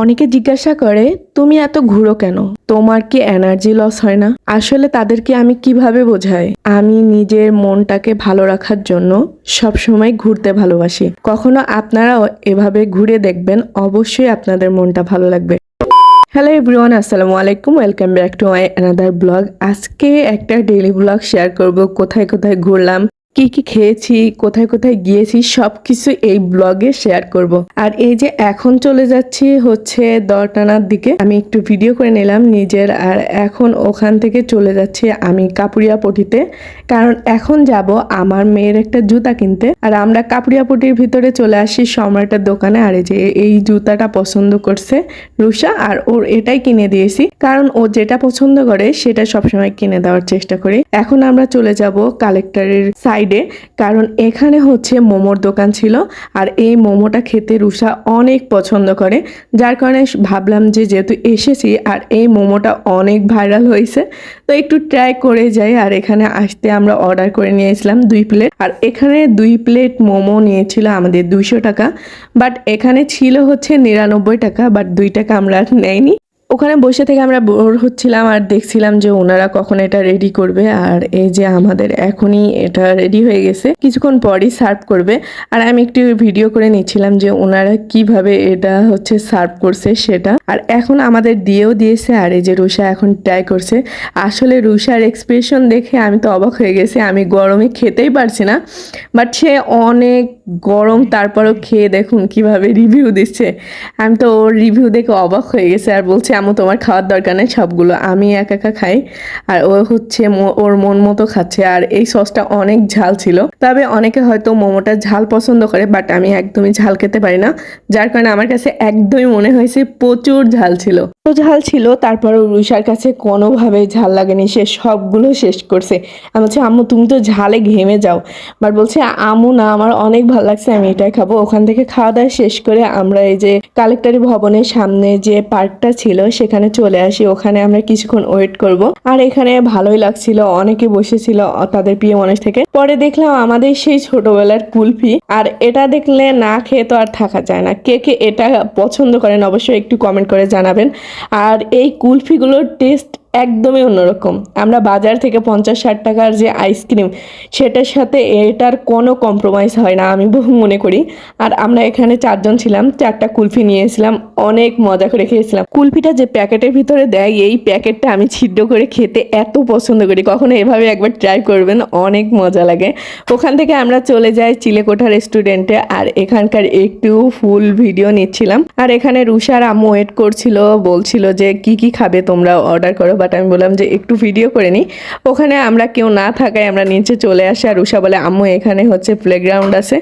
অনেকে জিজ্ঞাসা করে, তুমি এত ঘুরো কেন? তোমার কি এনার্জি লস হয় না? আসলে তাদেরকে আমি কীভাবে বোঝাই? আমি নিজের মনটাকে ভালো রাখার জন্য সবসময় ঘুরতে ভালোবাসি। কখনো আপনারাও এভাবে ঘুরে দেখবেন, অবশ্যই আপনাদের মনটা ভালো লাগবে। হ্যালো এভরিওয়ান আসসালামু আলাইকুম welcome back to my another blog আজকে একটা ডেইলি ব্লগ শেয়ার করব, কোথায় কোথায় ঘুরলাম কি কি খেয়েছি, কোথায় কোথায় গিয়েছি সব কিছু এই ব্লগে শেয়ার করব। আর এই যে এখন চলে যাচ্ছি হচ্ছে দরটানার দিকে। আমি একটু ভিডিও করে নিলাম নিজের, আর এখন ওখান থেকে চলে যাচ্ছি আমি কাপুরিয়া পটিতে। কারণ এখন যাব আমার মেয়ের একটা জুতা কিনতে। আর আমরা কাপুরিয়া পটির ভিতরে চলে আসি সম্রাটের দোকানে। আর এই যে এই জুতাটা পছন্দ করছে রুষা আর ওর এটাই কিনে দিয়েছি। কারণ ও যেটা পছন্দ করে সেটা সবসময় কিনে দেওয়ার চেষ্টা করি। এখন আমরা চলে যাব কালেক্টরের সাইডে কারণ এখানে হচ্ছে মোমোর দোকান ছিল, আর এই মোমোটা খেতে রুষা অনেক পছন্দ করে, যার কারণে ভাবলাম যে যেহেতু এসেছি আর এই মোমোটা অনেক ভাইরাল হয়েছে, তো একটু ট্রাই করে যাই, আর এখানে আসতে আমরা অর্ডার করে নিয়েছিলাম দুই প্লেট আর এখানে দুই প্লেট মোমো নিয়েছিল আমাদের দুইশো টাকা বাট এখানে ছিল হচ্ছে নিরানব্বই টাকা বাট দুই টাকা আমরা নেয়নি ওখানে বসে থেকে আমরা বোর হচ্ছিলাম আর দেখছিলাম যে ওনারা কখন এটা রেডি করবে আর এই যে আমাদের এখনই এটা রেডি হয়ে গেছে। কিছুক্ষণ পরই সার্ভ করবে। আর আমি একটু ভিডিও করে নিচ্ছিলাম যে ওনারা কীভাবে এটা হচ্ছে সার্ভ করছে সেটা। আর এখন আমাদের দিয়েও দিয়েছে আর এই যে রুষা এখন ট্রাই করছে। আসলে রুষার এক্সপ্রেশন দেখে আমি তো অবাক হয়ে গেছি। আমি গরমে খেতেই পারছি না। বাট সে অনেক গরম, তারপরও খেয়ে দেখুন কীভাবে রিভিউ দিচ্ছে। আমি তো ওর রিভিউ দেখে অবাক হয়ে গেছে আর বলছে আমু তোমার খাওয়ার দরকার নেই, সবগুলো আমি একা একা খাই। আর ও হচ্ছে ওর মন মতো খাচ্ছে। আর এই সসটা অনেক ঝাল ছিল। তবে অনেকে হয়তো মোমোটা ঝাল পছন্দ করে বাট আমি একদমই ঝাল খেতে পারি না। যার কারণে আমার কাছে একদমই মনে হয়েছে প্রচুর ঝাল ছিল। তো ঝাল ছিল তারপরও রুষার কাছে কোনোভাবেই ঝাল লাগেনি। সে সবগুলো শেষ করছে। আমি বলছি, আম্মু, তুমি তো ঝালে ঘেমে যাও। বাট বলছে আমু না, আমার অনেক ভালো লাগছে, আমি এটাই খাব। ওখান থেকে খাওয়া দাওয়া শেষ করে আমরা এই যে কালেক্টরি ভবনের সামনে যে পার্কটা ছিল সেখানে চলে আসি, ওখানে আমরা কিছুক্ষণ ওয়েট করব। আর এখানে ভালোই লাগছিল, অনেকে বসেছিল তাদের প্রিয় মানুষ থেকে। পরে দেখলাম আমাদের সেই ছোটবেলার কুলফি, আর এটা দেখলে না খেয়ে তো আর থাকা যায় না। কে কে এটা পছন্দ করেন অবশ্যই একটু কমেন্ট করে জানাবেন। আর এই কুলফিগুলোর টেস্ট একদমই অন্যরকম। আমরা বাজার থেকে পঞ্চাশ ষাট টাকার যে আইসক্রিম, সেটার সাথে এটার কোনো কম্প্রোমাইজ হয় না, আমি বহু মনে করি। আর আমরা এখানে চারজন ছিলাম, চারটা কুলফি নিয়েছিলাম, অনেক মজা করে খেয়েছিলাম। কুলফিটা যে প্যাকেটের ভিতরে দেয়, এই প্যাকেটটা আমি ছিদ্র করে খেতে এত পছন্দ করি। কখনো এভাবে একবার ট্রাই করবেন, অনেক মজা লাগে। ওখান থেকে আমরা চলে যাই চিলেকোঠা রেস্টুরেন্টে আর এখানকার একটু ফুল ভিডিও নিচ্ছিলাম। আর এখানে রুষার আম্মু ওয়েট করছিল, বলছিল যে কি কি খাবে তোমরা অর্ডার করো। বাট আমি বললাম যে একটু ভিডিও করে নিই। ওখানে আমরা কেউ না থাকায় আমরা নিচে চলে আসি আর উষা বলে, আম্মু, এখানে হচ্ছে প্লেগ্রাউন্ড আছে।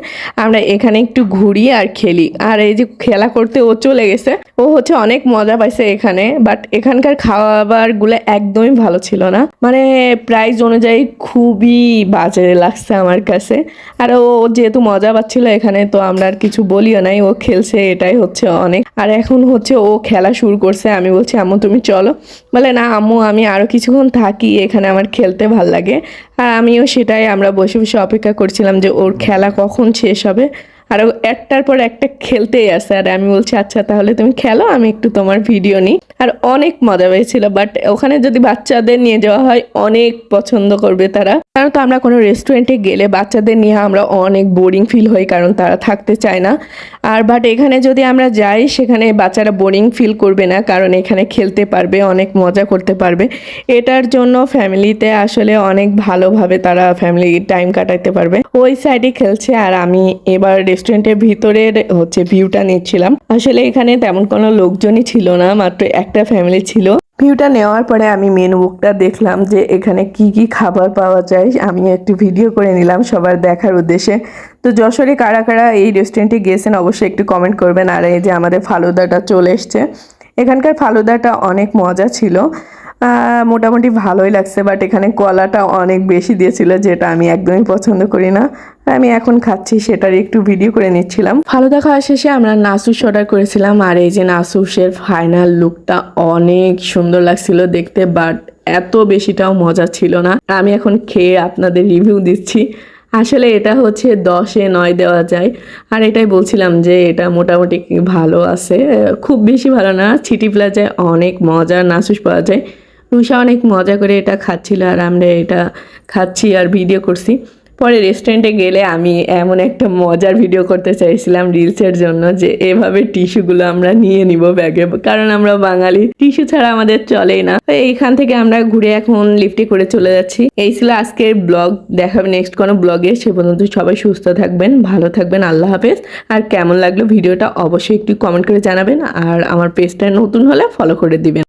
আমরা এখানে একটু ঘুরি আর খেলি। আর এই যে খেলা করতে ও চলে গেছে। ও হচ্ছে অনেক মজা পাইছে এখানে বাট এখানকার খাবারগুলো একদমই ভালো ছিল না। মানে প্রাইস অনুযায়ী খুবই বাজে লাগছে আমার কাছে। আর ও যেহেতু মজা পাচ্ছিল এখানে, তো আমরা আর কিছু বলিও নাই। ও খেলছে, এটাই হচ্ছে অনেক। আর এখন হচ্ছে ও খেলা শুরু করছে। আমি বলছি, আম্মু, তুমি চলো। বলে, না আম্মু, আমি আরও কিছুক্ষণ থাকি, এখানে আমার খেলতে ভালো লাগে। আর আমিও সেটাই, আমরা বসে বসে অপেক্ষা করছিলাম যে ওর খেলা কখন শেষ হবে। আর একটার পর একটা খেলতেই আসে। আর আমি বলছি আচ্ছা তাহলে তুমি খেলো, আমি একটু তোমার ভিডিও নিই। আর অনেক মজা পেয়েছিল বাট ওখানে যদি বাচ্চাদের নিয়ে যাওয়া হয়, অনেক পছন্দ করবে তারা। কারণ তো আমরা কোনো রেস্টুরেন্টে গেলে বাচ্চাদের নিয়ে আমরা অনেক বোরিং ফিল হই কারণ তারা থাকতে চায় না। আর বাট এখানে যদি আমরা যাই, সেখানে বাচ্চারা বোরিং ফিল করবে না, কারণ এখানে খেলতে পারবে, অনেক মজা করতে পারবে। এটার জন্য ফ্যামিলিতে আসলে অনেক ভালোভাবে তারা ফ্যামিলি টাইম কাটাতে পারবে। ওই সাইডে খেলছে, আর আমি এবার রেস্টুরেন্টের ভিতরের হচ্ছে ভিউটা নিচ্ছিলাম। আসলে এখানে তেমন কোনো লোকজনই ছিল না, মাত্র একটা ফ্যামিলি ছিল। ভিউটা নেওয়ার পরে আমি মেনু বুকটা দেখলাম যে এখানে কি কি খাবার পাওয়া যায়। আমি একটু ভিডিও করে নিলাম সবার দেখার উদ্দেশ্যে। তো যশোরে কারা কারা এই রেস্টুরেন্টে গিয়েছেন অবশ্যই একটু কমেন্ট করবেন। আর এই যে আমাদের ফালুদাটা চলে এসছে। এখানকার ফালুদাটা অনেক মজা ছিল। মোটামুটি ভালোই লাগছে বাট এখানে কলাটা অনেক বেশি দিয়েছিল, যেটা আমি একদমই পছন্দ করি না। আমি এখন খাচ্ছি, সেটার একটু ভিডিও করে নিচ্ছিলাম। ফালুদা খাওয়া শেষে আমরা নাসুস অর্ডার করেছিলাম, আর এই যে নাসুসের ফাইনাল লুকটা অনেক সুন্দর লাগছিল দেখতে বাট এত বেশিটাও মজা ছিল না। আমি এখন খেয়ে আপনাদের রিভিউ দিচ্ছি। আসলে এটা হচ্ছে দশে নয় দেওয়া যায়, আর এটাই বলছিলাম যে এটা মোটামুটি ভালো আছে। খুব বেশি ভালো না ছিটি প্লাজায় অনেক মজার নাসুস পাওয়া যায়। রুষা অনেক মজা করে এটা খাচ্ছিল আর আমরা এটা খাচ্ছি আর ভিডিও করছি। পরে রেস্টুরেন্টে গেলে আমি এমন একটা মজার ভিডিও করতে চাইছিলাম রিলসের জন্য যে এভাবে টিস্যুগুলো আমরা নিয়ে নিব ব্যাগে। কারণ আমরা বাঙালি, টিস্যু ছাড়া আমাদের চলেই না। এইখান থেকে আমরা ঘুরে এখন লিফটে করে চলে যাচ্ছি। এই ছিল আজকের ব্লগ দেখাবে নেক্সট কোনো ব্লগে সে পর্যন্ত সবাই সুস্থ থাকবেন, ভালো থাকবেন। আল্লাহ হাফেজ। আর কেমন লাগল ভিডিওটা অবশ্যই একটু কমেন্ট করে জানাবেন। আর আমার পেজটা নতুন হলে ফলো করে দিবেন।